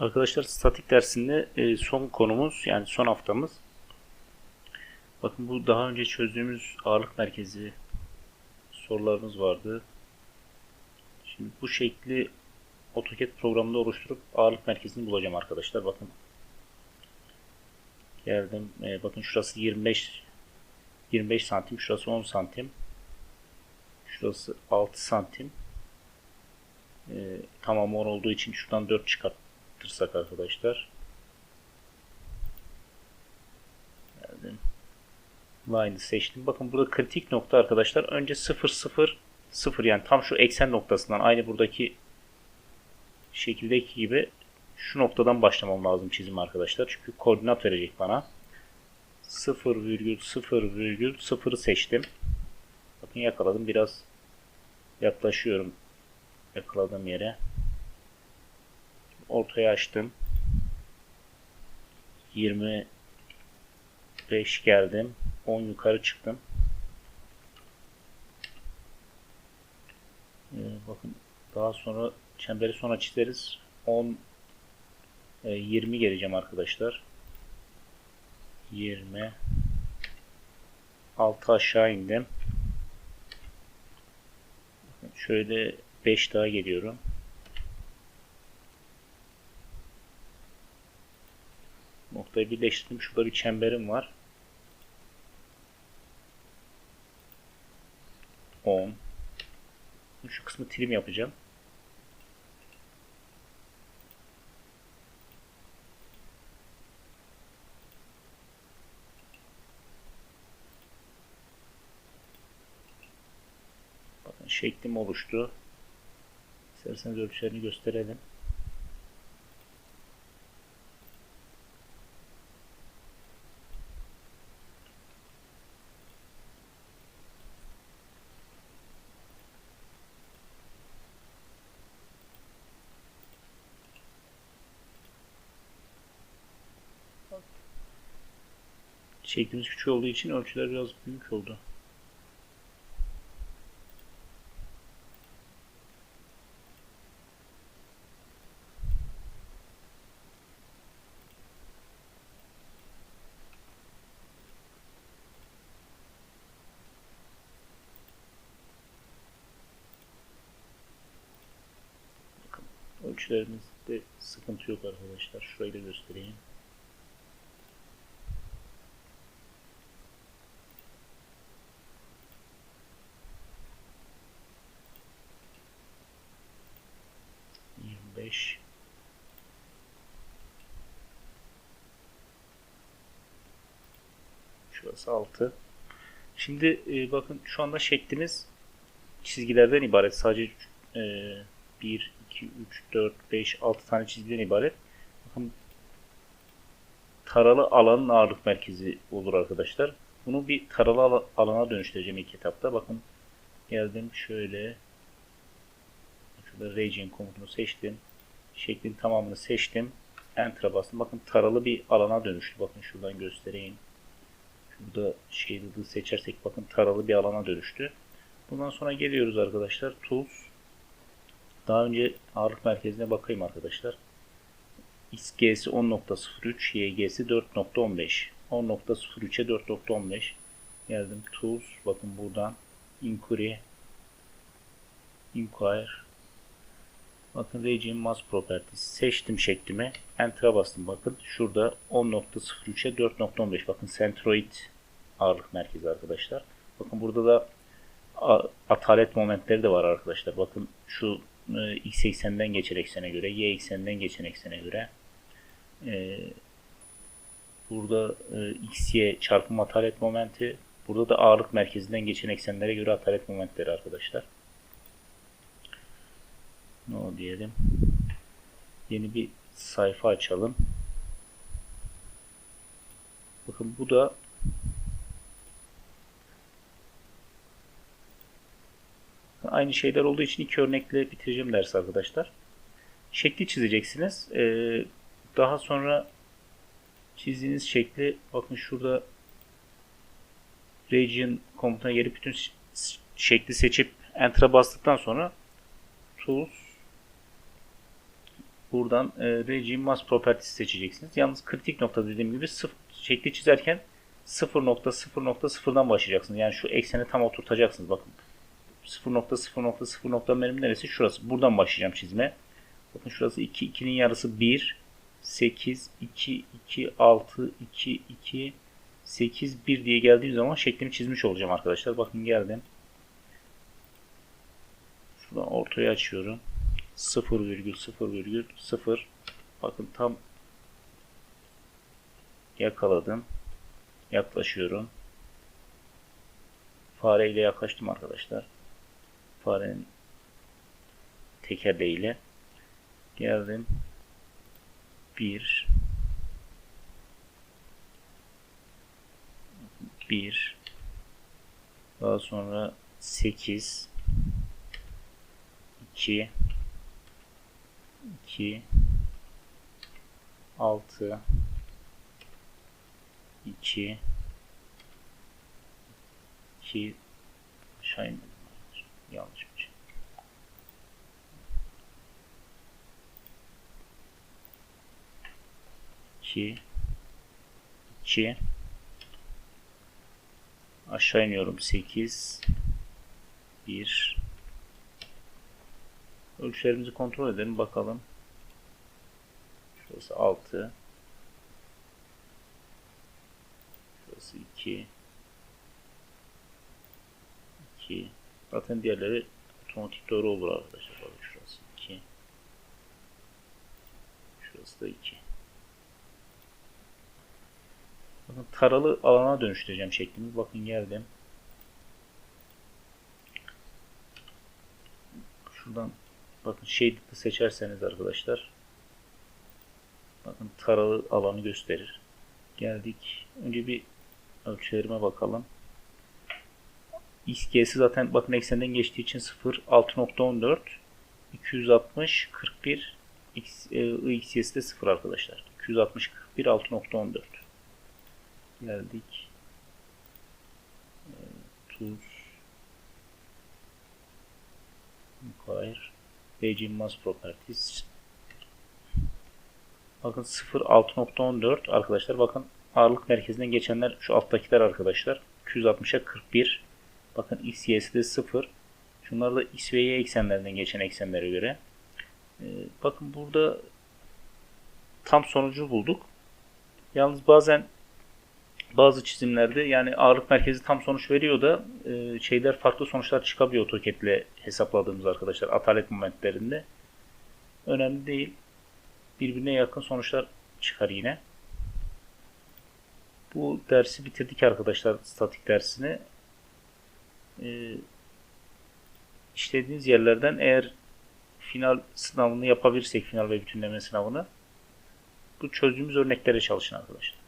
Arkadaşlar statik dersinde e, son konumuz yani son haftamız. Bakın bu daha önce çözdüğümüz ağırlık merkezi sorularımız vardı. Şimdi bu şekli AutoCAD programında oluşturup ağırlık merkezini bulacağım arkadaşlar. Bakın geldim. E, bakın şurası 25 25 santim, şurası 10 santim. Şurası 6 santim. E, tamam 10 olduğu için şuradan 4 çıkart tırsak arkadaşlar. Geldim. Line'ı seçtim. Bakın burada kritik nokta arkadaşlar. Önce 0 0 0 yani tam şu eksen noktasından aynı buradaki şekildeki gibi şu noktadan başlamam lazım çizim arkadaşlar. Çünkü koordinat verecek bana. 0,0,0'ı seçtim. Bakın yakaladım. Biraz yaklaşıyorum yakaladığım yere ortaya açtım. 25 geldim. 10 yukarı çıktım. Ee, bakın daha sonra çemberi sonra çizeriz. 10 e, 20 geleceğim arkadaşlar. 20 6 aşağı indim. Şöyle 5 daha geliyorum. Noktayı birleştirdim. Şurada bir çemberim var. 10 Şu kısmı trim yapacağım. Bakın şeklim oluştu. İsterseniz ölçülerini gösterelim. Şeklimiz küçük olduğu için ölçüler biraz büyük oldu. Ölçülerimizde sıkıntı yok arkadaşlar. Şurayı da göstereyim. Şurası altı. Şimdi e, bakın şu anda şeklimiz çizgilerden ibaret. Sadece e, 1, 2, 3, 4, 5, 6 tane çizgiden ibaret. Bakın taralı alanın ağırlık merkezi olur arkadaşlar. Bunu bir taralı ala- alana dönüştüreceğim ilk etapta. Bakın geldim şöyle şurada region komutunu seçtim. Şeklin tamamını seçtim. Enter'a bastım. Bakın taralı bir alana dönüştü. Bakın şuradan göstereyim. Şurada shaded'ı seçersek bakın taralı bir alana dönüştü. Bundan sonra geliyoruz arkadaşlar. Tools. Daha önce ağırlık merkezine bakayım arkadaşlar. XG'si 10.03, YG'si 4.15. 10.03'e 4.15. Geldim Tools. Bakın buradan Inquiry. Inquire. Bakın Region Mass Properties. Seçtim şeklimi. Enter'a bastım. Bakın şurada 10.03'e 4.15. Bakın Centroid ağırlık merkezi arkadaşlar. Bakın burada da atalet momentleri de var arkadaşlar. Bakın şu e, x ekseninden geçen eksene göre, y ekseninden geçen eksene göre e, burada e, x, y çarpım atalet momenti burada da ağırlık merkezinden geçen eksenlere göre atalet momentleri arkadaşlar. Ne o diyelim. Yeni bir sayfa açalım. Bakın bu da Aynı şeyler olduğu için iki örnekle bitireceğim ders arkadaşlar. Şekli çizeceksiniz. Ee, daha sonra çizdiğiniz şekli bakın şurada region komutuna gelip bütün şekli seçip enter'a bastıktan sonra tools buradan e, Regime Mass Properties seçeceksiniz. Yalnız kritik nokta dediğim gibi sıfır, şekli çizerken 0.0.0'dan başlayacaksınız. Yani şu ekseni tam oturtacaksınız. Bakın 0.0.0 nokta benim neresi? Şurası. Buradan başlayacağım çizme. Bakın şurası 2, 2'nin yarısı 1, 8, 2, 2, 6, 2, 2, 8, 1 diye geldiğim zaman şeklimi çizmiş olacağım arkadaşlar. Bakın geldim. Şuradan ortaya açıyorum. 0,0,0 Bakın tam yakaladım. Yaklaşıyorum. Fareyle yaklaştım arkadaşlar. Farenin tekerleğiyle geldim. 1 1 daha sonra 8 2 2 6 2 2 aşağı inmedim. Yanlış bir şey. İki. 2 aşağı iniyorum. 8 1 ölçülerimizi kontrol edelim bakalım. Şurası 6 şurası 2 2 zaten diğerleri otomatik doğru olur arkadaşlar. Şurası 2 şurası da 2 Bakın taralı alana dönüştüreceğim şeklimi. Bakın geldim. Şuradan bakın shaded'ı seçerseniz arkadaşlar bakın taralı alanı gösterir. Geldik. Önce bir ölçülerime bakalım. XG'si zaten bakın eksenden geçtiği için 0 6.14 260 41 X, e, IXG'si de 0 arkadaşlar. 260 41 6.14 geldik. E, tools Inquire Page Mass Properties. Bakın 0 6.14 arkadaşlar. Bakın ağırlık merkezinden geçenler şu alttakiler arkadaşlar. 260'a 41 bakın x y'si de 0 şunlar da x ve y eksenlerinden geçen eksenlere göre. Ee, bakın burada tam sonucu bulduk. Yalnız bazen bazı çizimlerde yani ağırlık merkezi tam sonuç veriyor da e, şeyler farklı sonuçlar çıkabiliyor AutoCAD hesapladığımız arkadaşlar atalet momentlerinde. Önemli değil. Birbirine yakın sonuçlar çıkar yine. Bu dersi bitirdik arkadaşlar statik dersini. E, işlediğiniz yerlerden eğer final sınavını yapabilirsek final ve bütünleme sınavını bu çözdüğümüz örneklere çalışın arkadaşlar.